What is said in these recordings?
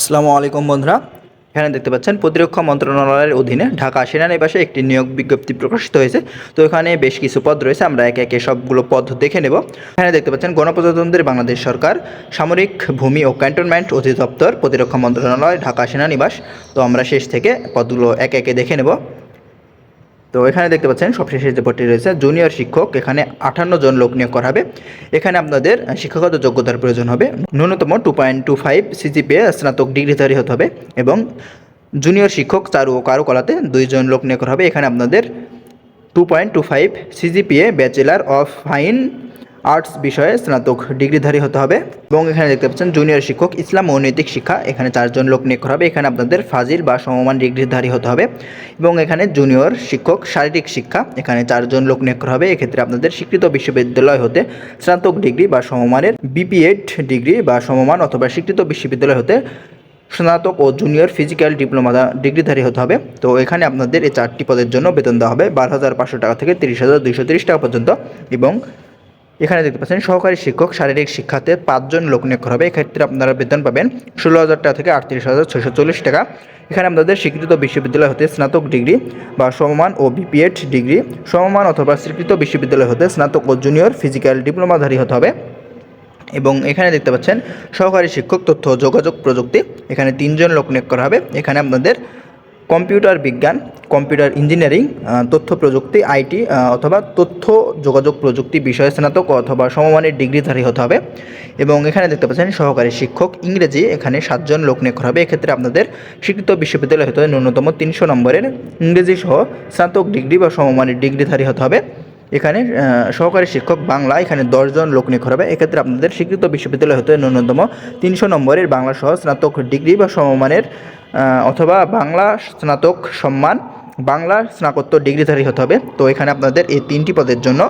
আসসালামু আলাইকুম বন্ধুরা। এখানে দেখতে পাচ্ছেন, প্রতিরক্ষা মন্ত্রণালয়ের অধীনে ঢাকা সেনানিবাসে একটি নিয়োগ বিজ্ঞপ্তি প্রকাশিত হয়েছে। তো এখানে বেশ কিছু পদ রয়েছে, আমরা একে একে সবগুলো পদ দেখে নেব। এখানে দেখতে পাচ্ছেন গণপ্রজাতন্ত্রের বাংলাদেশ সরকার, সামরিক, ভূমি ও ক্যান্টনমেন্ট অধিদপ্তর, প্রতিরক্ষা মন্ত্রণালয়, ঢাকা সেনানিবাস। তো আমরা শেষ থেকে পদগুলো একে একে দেখে নেব। তো এখানে দেখতে পাচ্ছেন, সবশেষে যে ভর্তি রয়েছে জুনিয়র শিক্ষক, এখানে আঠান্ন জন লোক নিয়োগ করা হবে। এখানে আপনাদের শিক্ষাগত যোগ্যতার প্রয়োজন হবে। ন্যূনতম two point two five CGPA স্নাতক ডিগ্রিধারী হতে হবে এবং জুনিয়র শিক্ষক, চারু ও কারুকলাতে দুইজন লোক নিয়োগ করা হবে। এখানে আপনাদের two point two five CGPA bachelor of fine arts বিষয়ে স্নাতক ডিগ্রিধারী হতে হবে এবং এখানে দেখতে পাচ্ছেন জুনিয়র শিক্ষক, ইসলাম ও নৈতিক শিক্ষা। এখানে চারজন লোক নিয়োগ করা হবে। এখানে আপনাদের ফাজিল বা সমমান ডিগ্রিধারী হতে হবে এবং এখানে জুনিয়র শিক্ষক, শারীরিক শিক্ষা। এখানে চারজন লোক নিয়োগ করা হবে। এক্ষেত্রে আপনাদের স্বীকৃত বিশ্ববিদ্যালয় হতে স্নাতক ডিগ্রি বা সমমানের বিপিএড ডিগ্রি বা সমমান অথবা স্বীকৃত বিশ্ববিদ্যালয় হতে স্নাতক ও জুনিয়র ফিজিক্যাল ডিপ্লোমা ডিগ্রিধারী হতে হবে। তো এখানে আপনাদের এই চারটি পদের জন্য বেতন দেওয়া হবে বারো হাজার পাঁচশো টাকা থেকে তিরিশ হাজার দুইশো তিরিশ টাকা পর্যন্ত এবং এখানে দেখতে পাচ্ছেন সহকারী শিক্ষক, শারীরিক শিক্ষাতে পাঁচজন লোক নিয়োগ করা হবে। এক্ষেত্রে আপনারা বেতন পাবেন ষোলো হাজার টাকা থেকে আটত্রিশ হাজার ছয়শো চল্লিশ টাকা। এখানে আপনাদের স্বীকৃত বিশ্ববিদ্যালয় হতে স্নাতক ডিগ্রি বা সমমান ও বিপিএড ডিগ্রি, সমমান অথবা স্বীকৃত বিশ্ববিদ্যালয় হতে স্নাতক ও জুনিয়র ফিজিক্যাল ডিপ্লোমাধারী হতে হবে। এবং এখানে দেখতে পাচ্ছেন সহকারী শিক্ষক, তথ্য যোগাযোগ প্রযুক্তি, এখানে তিনজন লোক নিয়োগ করা হবে। এখানে আপনাদের কম্পিউটার বিজ্ঞান, কম্পিউটার ইঞ্জিনিয়ারিং তথ্য প্রযুক্তি, আইটি অথবা তথ্য যোগাযোগ প্রযুক্তি বিষয়ে স্নাতক অথবা সমমানের ডিগ্রিধারী হতে হবে। এবং এখানে দেখতে পাচ্ছেন সহকারী শিক্ষক, ইংরেজি, এখানে সাতজন লোক নিয়োগ করা হবে। এক্ষেত্রে আপনাদের স্বীকৃত বিশ্ববিদ্যালয় হতে ন্যূনতম তিনশো নম্বরের ইংরেজি সহ স্নাতক ডিগ্রি বা সমমানের ডিগ্রিধারী হতে হবে। এখানে সহকারী শিক্ষক বাংলা, এখানে দশজন লোক নিয়োগ করা হবে। এক্ষেত্রে আপনাদের স্বীকৃত বিশ্ববিদ্যালয় হতে ন্যূনতম তিনশো নম্বরের বাংলা সহ স্নাতক ডিগ্রি বা সমমানের অথবা বাংলা স্নাতক সম্মান, বাংলা স্নাতকোত্তর ডিগ্রিধারী হতে হবে। তো এখানে আপনাদের এই তিনটি পদের জন্য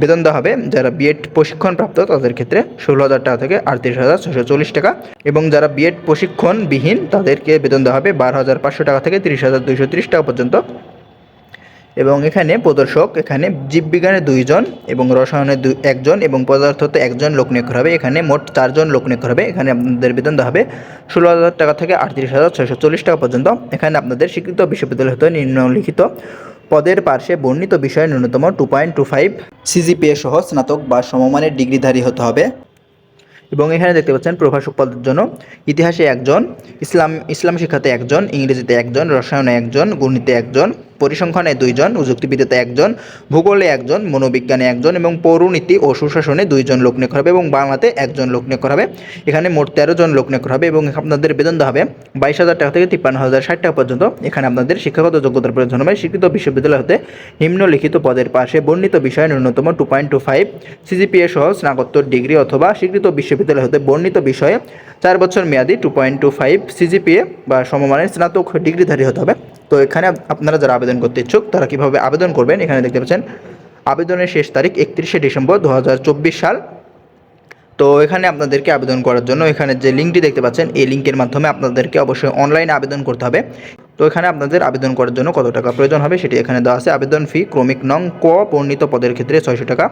বেতন দেওয়া হবে। যারা বিএড প্রশিক্ষণপ্রাপ্ত, তাদের ক্ষেত্রে ষোলো হাজার টাকা থেকে আটত্রিশ হাজার ছশো চল্লিশ টাকা এবং যারা বিএড প্রশিক্ষণবিহীন, তাদেরকে বেতন দেওয়া হবে বারো হাজার পাঁচশো টাকা থেকে তিরিশ হাজার দুইশো তিরিশ টাকা পর্যন্ত। এবং এখানে প্রদর্শক, এখানে জীববিজ্ঞানে দুইজন এবং রসায়নে দুই একজন এবং পদার্থতে একজন লোক নিয়োগ করা হবে। এখানে মোট চারজন লোক নিয়োগ করা হবে। এখানে আপনাদের বেতন দেওয়া হবে ষোলো হাজার টাকা থেকে আটত্রিশ হাজার ছয়শো চল্লিশ টাকা পর্যন্ত। এখানে আপনাদের স্বীকৃত বিশ্ববিদ্যালয় হতে নিম্নলিখিত পদের পার্শ্বে বর্ণিত বিষয়ে ন্যূনতম two point two five CGPA সহ স্নাতক বা সমমানের ডিগ্রিধারী হতে হবে। এবং এখানে দেখতে পাচ্ছেন প্রভাষক পদের জন্য ইতিহাসে একজন, ইসলাম ইসলাম শিক্ষাতে একজন, ইংরেজিতে একজন, রসায়নে একজন, গণিতে একজন পরিসংখ্যানে দুইজন যুক্তিবিদ্যাতে একজন, ভূগোলে একজন, মনোবিজ্ঞানে একজন এবং পৌরনীতি ও সুশাসনে দুইজন লোক নিয়োগ হবে এবং বাংলাতে একজন লোক নিয়োগ হবে। এখানে মোট তেরো জন লোক নিয়োগ করা হবে এবং আপনাদের বেতন হবে বাইশ হাজার টাকা থেকে তিপ্পান্ন হাজার ষাট টাকা পর্যন্ত। এখানে আপনাদের শিক্ষাগত যোগ্যতার প্রয়োজন হবে। স্বীকৃত বিশ্ববিদ্যালয় হতে নিম্নলিখিত পদের পাশে বর্ণিত বিষয়ে ন্যূনতম two point two five CGPA সহ স্নাতকোত্তর ডিগ্রি অথবা স্বীকৃত বিশ্ববিদ্যালয় হতে বর্ণিত বিষয়ে চার বছর মেয়াদি two point two five CGPA বা সমমানের স্নাতক ডিগ্রিধারী হতে হবে। তো এখানে আপনারা যারা আবেদন করতে ইচ্ছুক, তারা কীভাবে আবেদন করবেন? এখানে দেখতে পাচ্ছেন, আবেদনের শেষ তারিখ একত্রিশে ডিসেম্বর দু হাজার চব্বিশ সাল। তো এখানে আপনাদেরকে আবেদন করার জন্য এখানে যে লিঙ্কটি দেখতে পাচ্ছেন, এই লিঙ্কের মাধ্যমে আপনাদেরকে অবশ্যই অনলাইনে আবেদন করতে হবে। তো এখানে আপনাদের আবেদন করার জন্য কত টাকা প্রয়োজন হবে সেটি এখানে দেওয়া আছে। আবেদন ফি ক্রমিক নং ক বর্ণিত পদের ক্ষেত্রে ছয়শো টাকা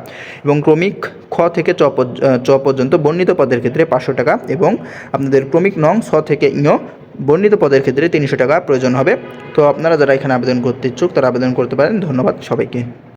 এবং ক্রমিক খ থেকে চ পর্যন্ত বর্ণিত পদের ক্ষেত্রে পাঁচশো টাকা এবং আপনাদের ক্রমিক নং ছ থেকে ইয় বর্ণিত পদের ক্ষেত্রে তিনশো টাকা প্রয়োজন হবে। তো আপনারা যারা এখানে আবেদন করতে ইচ্ছুক, তারা আবেদন করতে পারেন। ধন্যবাদ সবাইকে।